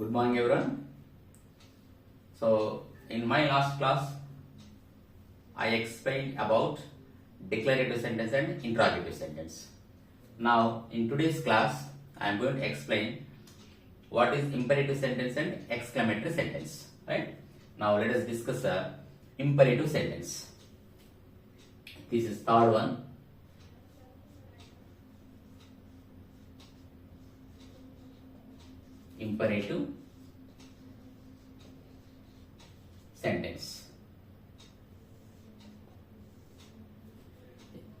Good morning, everyone. So, in my last class, I explained about declarative sentence and interrogative sentence. Now, in today's class, I am going to explain what is imperative sentence and exclamatory sentence. Right? Now, let us discuss the imperative sentence. This is third one. Imperative sentence.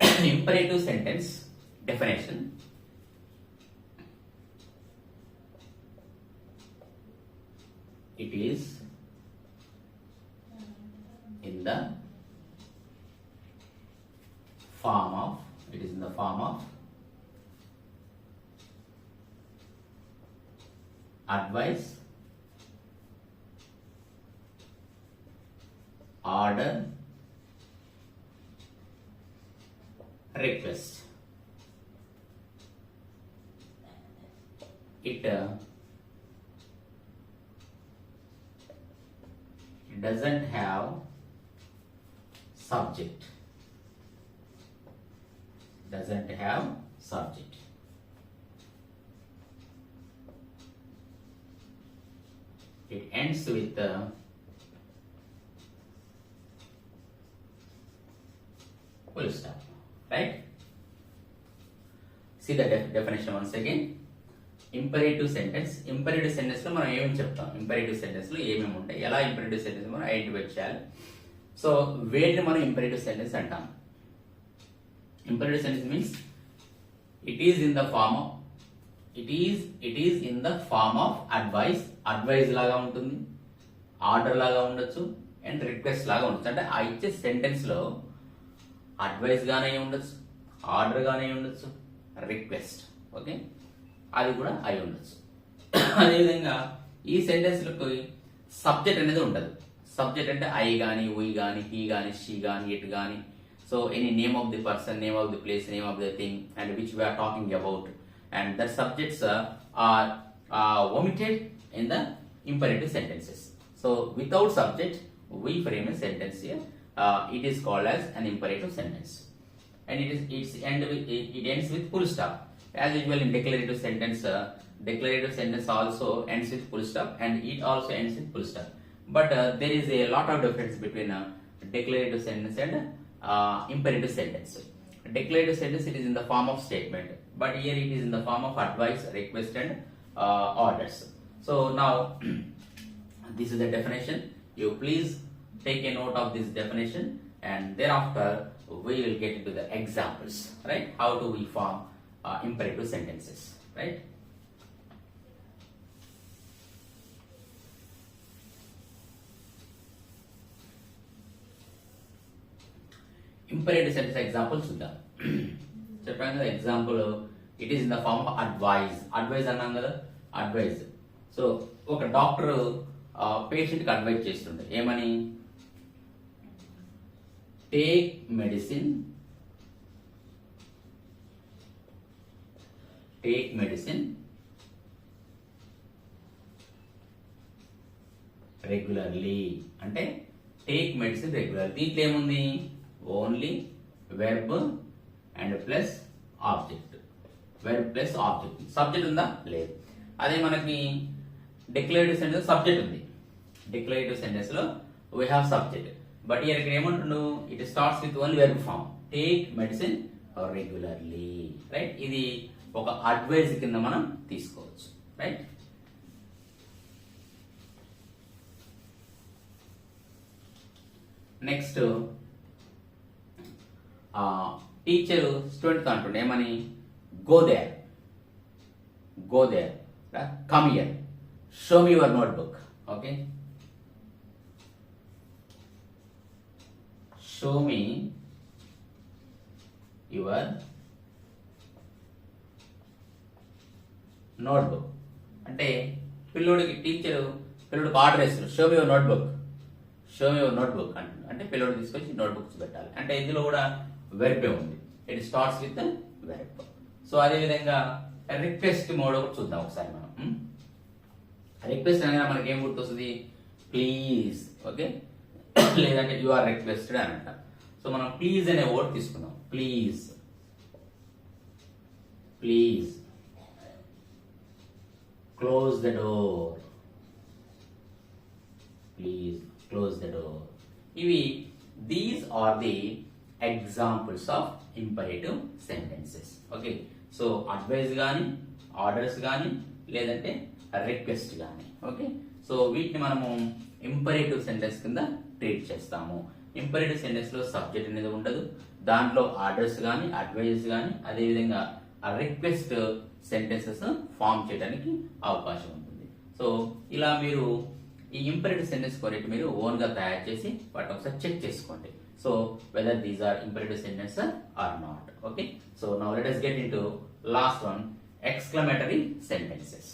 imperative sentence definition. It is in the form of, it is in the form of advice, order, request. It uh, doesn't have subject. Doesn't have subject. It ends with the full stop right? See the def- definition once again. Imperative sentence imperative సెంటెన్స్లో మనం ఏమేమి చెప్తాం? Imperative సెంటెన్స్లో ఏమేమి ఉంటాయి? ఎలా imperative sentence మనం identify చేయాలి? So వేటిని మనం ఇంపరేటివ్ సెంటెన్స్ అంటాం. Imperative sentence means it is in the form of it is it is in the form of advice advice లాగా ఉంటుంది ఆర్డర్ లాగా ఉండొచ్చు అండ్ రిక్వెస్ట్ లాగా ఉండొచ్చు. అంటే ఆ ఇచ్చే సెంటెన్స్లో అడ్వైస్ గానే ఉండొచ్చు ఆర్డర్ గానే ఉండొచ్చు రిక్వెస్ట్ ఓకే అది కూడా అయి ఉండొచ్చు. అదేవిధంగా ఈ సెంటెన్స్లకు సబ్జెక్ట్ అనేది ఉండదు సబ్జెక్ట్ అంటే ఐ కానీ ఉయ్ కానీ హీ కానీ షీ కానీ ఇట్ కానీ so any name of the person name of the place name of the thing and which we are talking about and the subjects are omitted in the imperative sentences. So without subject, we frame a sentence here. Uh, it is called as an imperative sentence, and it is it's end with, it, ends with full stop. As usual in declarative sentence, uh, declarative sentence also ends with full stop, and it also ends with full stop. But uh, there is a lot of difference between uh, declarative sentence and uh, imperative sentence. Declarative sentence it is in the form of statement, but here it is in the form of advice, request, and uh, orders. So now this is the definition. You please take a note of this definition, and thereafter we will get into the examples. Right? How do we form uh, imperative sentences? Right? Imperative sentence example చూద్దాం చెప్పాను కదా example it is in the form of advice advice అన్నాం కదా advise so ఒక doctor పేషెంట్కి advise చేస్తుండే. ఏమని? Take medicine take medicine regularly అంటే టేక్ మెడిసిన్ రెగ్యులర్ దీంట్లో ఏముంది? Only verb and plus object verb plus object subject ఉందా? లేదు. అదే మనకి డిక్లరేటివ్ సెంటెన్స్ సబ్జెక్ట్ ఉంది. డిక్లరేటివ్ సెంటెన్స్లో వీ హ్యావ్ సబ్జెక్ట్ బట్ ఇక్కడ ఏమంటుండు it starts with only verb form take medicine regularly right ఇది ఒక అడ్వైజ్ కింద మనం తీసుకోవచ్చు. రైట్ నెక్స్ట్ టీచర్ స్టూడెంట్ అంటుండే ఏమని? Go there go there come here show me your notebook okay show me your notebook అంటే పిల్లోడికి టీచర్ పిల్లోడికి ఆర్డర్ వేస్తారు. Show me your notebook show me your notebook అంటుంది అంటే పిల్లోడు తీసుకొచ్చి నోట్బుక్స్ పెట్టాలి. అంటే ఇందులో కూడా వెర్బే ఉంది. It starts with verb so అదేవిధంగా రిక్వెస్ట్ మోడ్ ఒకటి చూద్దాం ఒకసారి మనం. Hmm? రిక్వెస్ట్ అనగా మనకి ఏం గుర్తొస్తుంది? ప్లీజ్ ఓకే లేదంటే యు ఆర్ రిక్వెస్టెడ్ అని అంట సో మనం ప్లీజ్ అనే వర్డ్ తీసుకుందాం. Please please close the door please close the door ఇవి these are the examples of imperative sentences okay so advice కానీ ఆర్డర్స్ కానీ లేదంటే రిక్వెస్ట్ కానీ ఓకే సో వీటిని మనము ఇంపరేటివ్ సెంటెన్స్ కింద ట్రీట్ చేస్తాము. ఇంపరేటివ్ సెంటెన్స్లో సబ్జెక్ట్ అనేది ఉండదు. దాంట్లో ఆర్డర్స్ కానీ అడ్వైజెస్ కానీ అదేవిధంగా రిక్వెస్ట్ సెంటెన్సెస్ ఫామ్ చేయడానికి అవకాశం ఉంటుంది. సో ఇలా మీరు ఈ ఇంపరేటివ్ సెంటెన్స్ కొరకు మీరు ఓన్గా తయారు చేసి వాటిని ఒకసారి చెక్ చేసుకోండి. So whether these are imperative sentence or not okay so now let us get to last one exclamatory sentences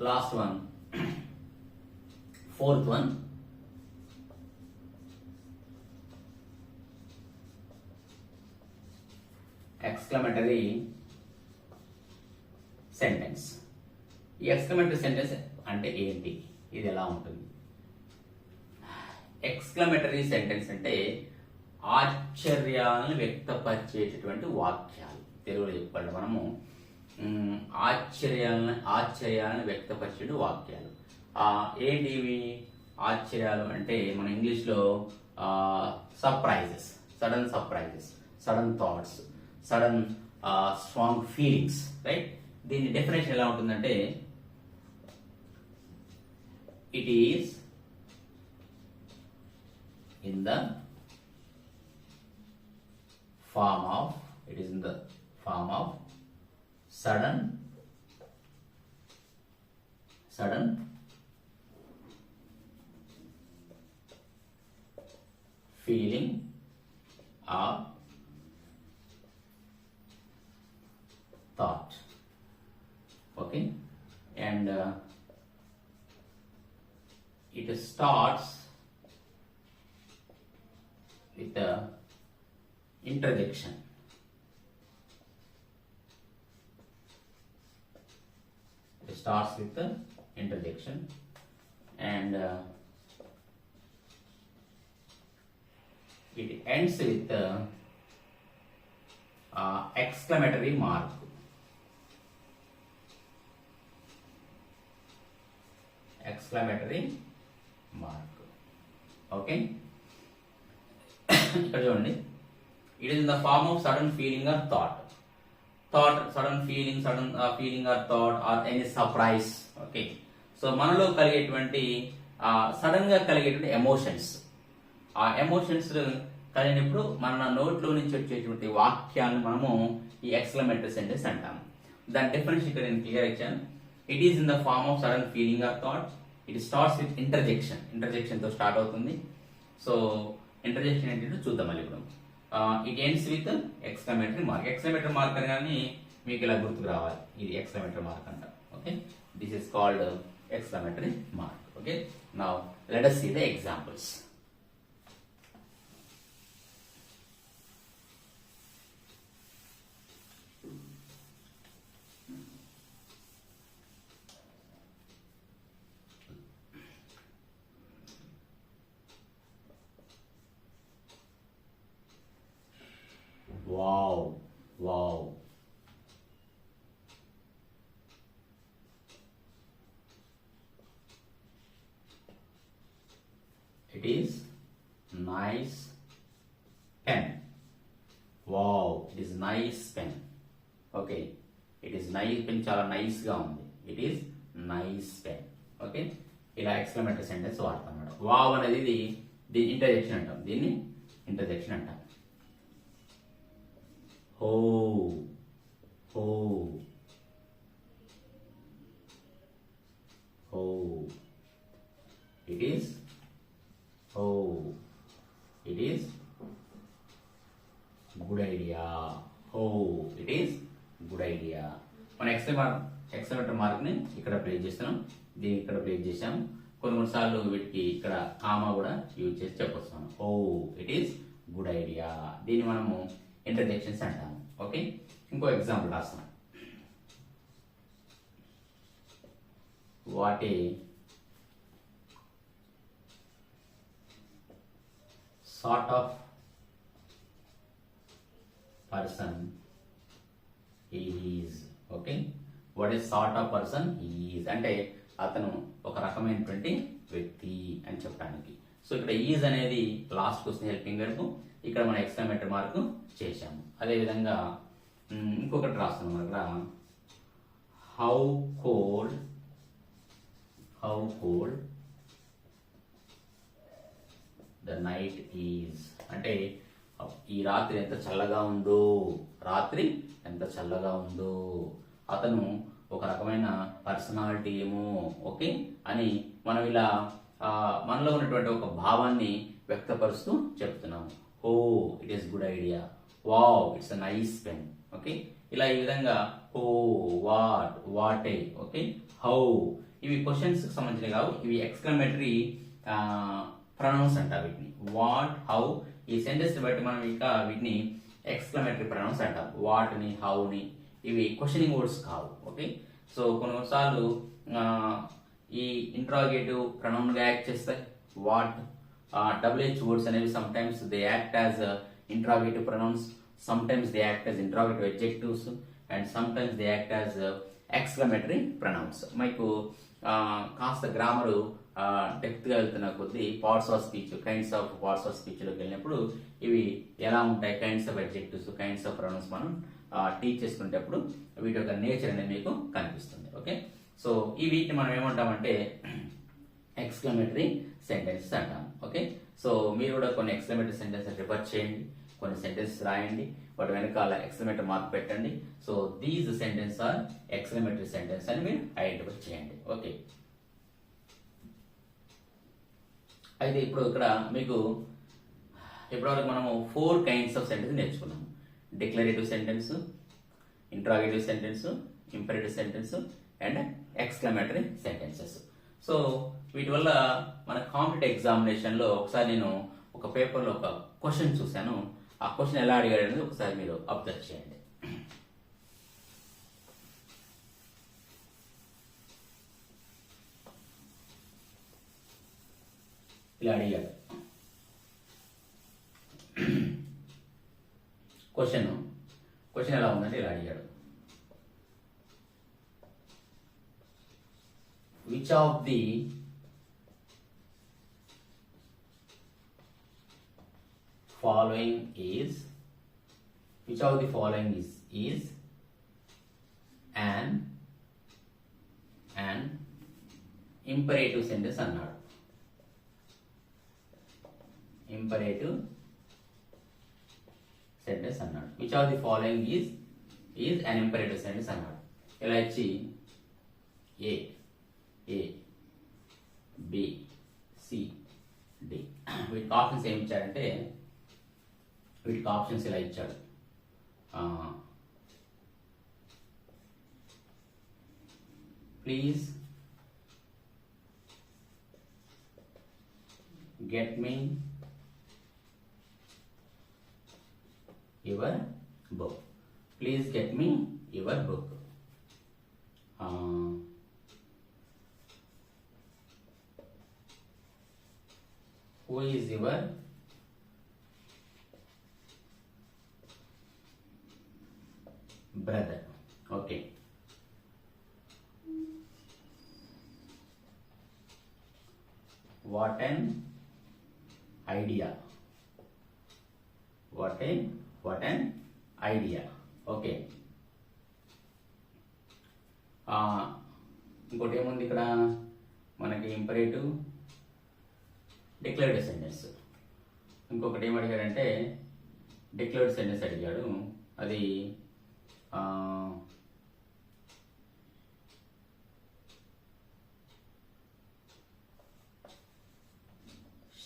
last one fourth one exclamatory sentence ఈ ఎక్స్క్లమేటరీ సెంటెన్స్ అంటే ఏంటి? ఇది ఎలా ఉంటుంది? ఎక్స్క్లమేటరీ సెంటెన్స్ అంటే ఆశ్చర్యాలను వ్యక్తపరిచేటటువంటి వాక్యాలు. తెలుగులో చెప్పండి మనము. ఆశ్చర్యాలను ఆశ్చర్యాలను వ్యక్తపరిచే వాక్యాలు. ఆ, ఆశ్చర్యాలు అంటే మన ఇంగ్లీష్లో surprises sudden surprises sudden thoughts sudden strong feelings right దీని డెఫినేషన్ ఎలా ఉంటుందంటే it is in the form of it is in the form of sudden sudden feeling or thought okay and uh, it starts with the interjection. Starts with the interjection and uh, it ends with the uh, exclamatory mark. Exclamatory mark. Okay. ఇక్కడ చూడండి it the in the form of sudden feeling or thought thought sudden feeling sudden feeling or thought or any surprise okay so మనలో కలిగేటువంటి సడన్గా కలిగేటువంటి emotions ఆ emotions కలిగినప్పుడు మన నోట్లో నుంచి వచ్చేటువంటి వాక్యాన్ని మనము ఈ ఎక్స్క్లమేటరీ సెంటెన్స్ అంటాము దాని డెఫినేషన్ ఇక్కడ నేను క్లియర్ ఇచ్చాను. It is in the form of sudden feeling or thought it starts with interjection ఇంటర్జెక్షన్తో start అవుతుంది. సో ఇంటర్జెక్షన్ ఏంటంటే చూద్దాం మళ్ళీ ఇప్పుడు. It ends with exclamatory mark exclamatory mark అనగానే మీకు ఇలా గుర్తుకు రావాలి. ఇది ఎక్స్క్లమేటరీ మార్క్ అంట. Okay this is called exclamatory mark okay now let us see examples wow wow. It is nice pen wow it is nice pen okay it is nice pen చాలా నైస్గా ఉంది. It is nice pen okay ఇలా exclamatory sentence వాడతాం అన్నమాట wow అనేది ఇది దీని interjection అంటాం. దీన్ని ఇంటర్జెక్షన్ అంటాం. Oh oh oh it is oh it is good idea oh it is good idea మన ఎక్సెల్ మార్క్ ఎక్సలెంటర్ మార్క్ని ఇక్కడ ప్లేస్ చేస్తున్నాం. దీన్ని ఇక్కడ ప్లేస్ చేసాం కొన్ని కొన్ని సార్లు వీటికి ఇక్కడ కామా కూడా యూజ్ చేసి చెప్పొస్తాను oh it is good idea దీన్ని మనము ఇంటర్జెక్షన్స్ అంటాం. ఓకే ఇంకో ఎగ్జాంపుల్ రాస్తాం. What a sort of person is okay what is sort of person is అంటే అతను ఒక రకమైనటువంటి వ్యక్తి అని చెప్పడానికి. సో ఇక్కడ ఈజ్ అనేది లాస్ట్ క్వశ్చన్ హెల్పింగ్ వెర్బ్ ఇక్కడ మనం ఎక్స్క్లమేటరీ మార్క్ చేశాము. అదేవిధంగా ఇంకొకటి రాస్తున్నాం మనం ఇక్కడ how cold how cold the night is అంటే ఈ రాత్రి ఎంత చల్లగా ఉందో రాత్రి ఎంత చల్లగా ఉందో. అతను ఒక రకమైన పర్సనాలిటీ ఏమో ఓకే? అని మనం ఇలా మనలో ఉన్నటువంటి ఒక భావాన్ని వ్యక్తపరుస్తూ చెప్తున్నాము. ఓ it is good idea wow it's a nice pen okay ఇలా ఈ విధంగా ఓ what what a okay how ఇవి క్వశ్చన్స్ సంబంధించినవి కావు. ఇవి ఎక్స్క్లమేటరీ ప్రొనౌన్స్ అంటారు వీటిని. వాట్ హౌ ఈ సెంటెన్స్ బట్టి మనం ఇంకా వీటిని ఎక్స్క్లమేటరీ ప్రొనౌన్స్ అంటాం. వాట్ని హౌని ఇవి క్వశ్చనింగ్ వర్డ్స్ కావు. ఓకే సో కొన్నిసార్లు ఈ ఇంట్రాగేటివ్ ప్రొనౌన్గా యాక్ట్ చేస్తాయి. వాట్ డబ్ల్యూహెచ్ వర్డ్స్ అనేవి sometimes they act as interrogative pronouns sometimes they act as interrogative adjectives and sometimes they act as exclamatory pronouns మీకు కాస్త గ్రామరు డెప్త్గా వెళ్తున్న కొద్దీ parts of speech kinds of parts of స్పీచ్లోకి వెళ్ళినప్పుడు ఇవి ఎలా ఉంటాయి? Kinds of adjectives kinds of pronouns మనం టీచ్ చేసుకునేటప్పుడు వీటి యొక్క నేచర్ అనేది మీకు కనిపిస్తుంది. ఓకే సో ఈ వీటిని మనం ఏమంటామంటే ఎక్స్క్లమేటరీ సెంటెన్సెస్ అంటాం ఓకే? సో మీరు కూడా కొన్ని ఎక్స్క్లమేటరీ సెంటెన్సెస్ రిఫర్ చేయండి కొన్ని సెంటెన్సెస్ రాయండి వాటి వెనకాల ఎక్స్క్లమేటర్ మార్క్ పెట్టండి. So these sentence are exclamatory sentence అని మీరు ఐడెంటిఫై చేయండి ఓకే? అయితే ఇప్పుడు ఇక్కడ మీకు ఇప్పటివరకు మనము ఫోర్ కైండ్స్ ఆఫ్ సెంటెన్స్ నేర్చుకున్నాము. Declarative sentence interrogative sentence imperative sentence and exclamatory sentences so వీటి వల్ల మన కాంపిటేటివ్ ఎగ్జామినేషన్లో ఒకసారి నేను ఒక పేపర్లో ఒక క్వశ్చన్ చూశాను. ఆ క్వశ్చన్ ఎలా అడిగాడు అనేది ఒకసారి మీరు అబ్జర్వ్ చేయండి. ఇలా అడిగాడు. క్వశ్చన్ క్వశ్చన్ ఎలా ఉందంటే ఇలా అడిగాడు. which of the following is which of the following is is an an imperative sentence అన్నాడు imperative sentence అన్నాడు which of the following is is an imperative sentence అన్నాడు ఇలా ఇచ్చి ఏ ఏ ఆప్షన్స్ ఏమి ఇచ్చారంటే వీటికి ఆప్షన్స్ ఇలా ఇచ్చాడు. Please get me your book please get me your book who is your brother okay what an idea what a what an idea okay ఆ, ఇంకోటి ఏముంది ఇక్కడ మనకి ఇంపరేటివ్ డిక్లేర్డ్ సెంటెన్స్ ఇంకొకటి ఏం అడిగారంటే డిక్లేర్డ్ సెంటెన్స్ అడిగాడు. అది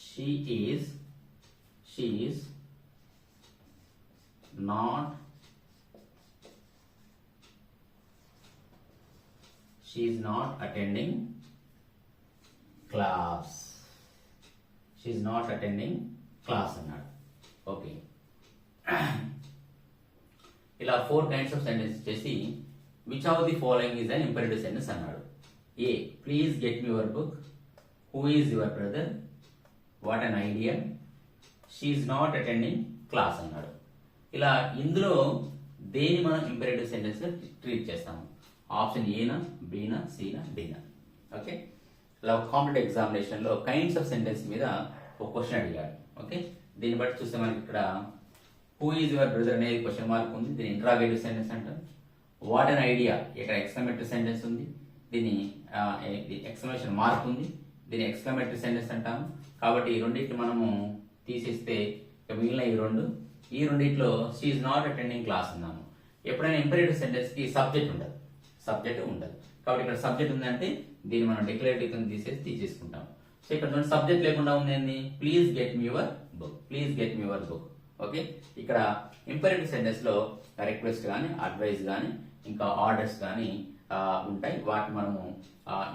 she she is not she is not attending class she is not attending class అన్నాడు. ఓకే ఇలా ఫోర్ కైండ్స్ ఆఫ్ సెంటెన్స్ చేసి which of the following is an imperative sentence అన్నాడు. A please get me your book who is your brother what an idea she is not attending class అన్నాడు. ఇలా ఇందులో దేని మనం imperative sentence treat చేస్తాము? Option ఏనా బీనా సీనా డీనా ఓకే లవ్ కాంపిటేటివ్ ఎగ్జామినేషన్లో కైండ్స్ ఆఫ్ సెంటెన్స్ మీద ఒక క్వశ్చన్ అడిగాడు. ఓకే దీన్ని బట్టి చూస్తే మనకి ఇక్కడ హూ ఈజ్ యువర్ బ్రదర్ అనేది క్వశ్చన్ మార్క్ ఉంది. దీని ఇంట్రాగేటివ్ సెంటెన్స్ అంటారు. వాట్ అన్ ఐడియా ఇక్కడ ఎక్స్క్లమేటరీ సెంటెన్స్ ఉంది. దీని ఎక్స్క్లమేషన్ మార్క్ ఉంది. దీని ఎక్స్క్లమేటరీ సెంటెన్స్ అంటాము. కాబట్టి ఈ రెండింటిని మనము తీసేస్తే మిగిలిన ఈ రెండు ఈ రెండిట్లో షీఈ్ నాట్ అటెండింగ్ క్లాస్ ఉన్నాము ఎప్పుడైనా ఇంపరేటివ్ సెంటెన్స్కి సబ్జెక్ట్ ఉండదు. సబ్జెక్ట్ ఉండదు. కాబట్టి ఇక్కడ సబ్జెక్ట్ ఉందంటే దీన్ని మనం డిక్లరేటివ్ కింద తీసేసి తీసేసుకుంటాం సో ఇక్కడ చూడండి సబ్జెక్ట్ లేకుండా ఉంది please get me your book please get me your book okay ఇక్కడ ఇంపరేటివ్ సెంటెన్స్లో రిక్వెస్ట్ కానీ అడ్వైస్ కానీ ఇంకా ఆర్డర్స్ కానీ ఉంటాయి. వాటిని మనము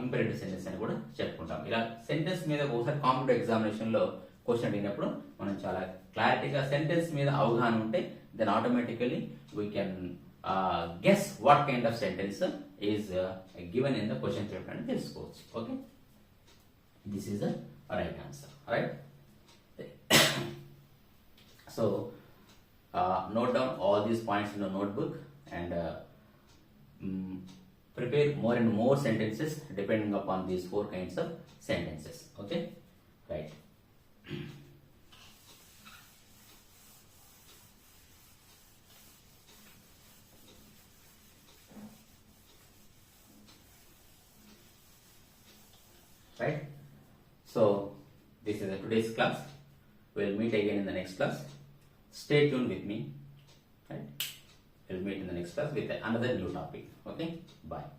ఇంపరేటివ్ సెంటెన్స్ అని కూడా చెప్పుకుంటాం ఇలా సెంటెన్స్ మీద ఒకసారి కాంపిటేటివ్ ఎగ్జామినేషన్లో క్వశ్చన్ అడిగినప్పుడు మనం చాలా క్లారిటీగా సెంటెన్స్ మీద అవగాహన ఉంటే then automatically we can guess what kind of sentence is given in the question chapter and discourse. Okay, this is the right answer. Right. so uh, note down all these points in the notebook and um, prepare more and more sentences depending upon these four kinds of sentences. Okay. Class. We'll meet again in the next class. Stay tuned with me. Right? We'll meet in the next class with another new topic. Okay? Bye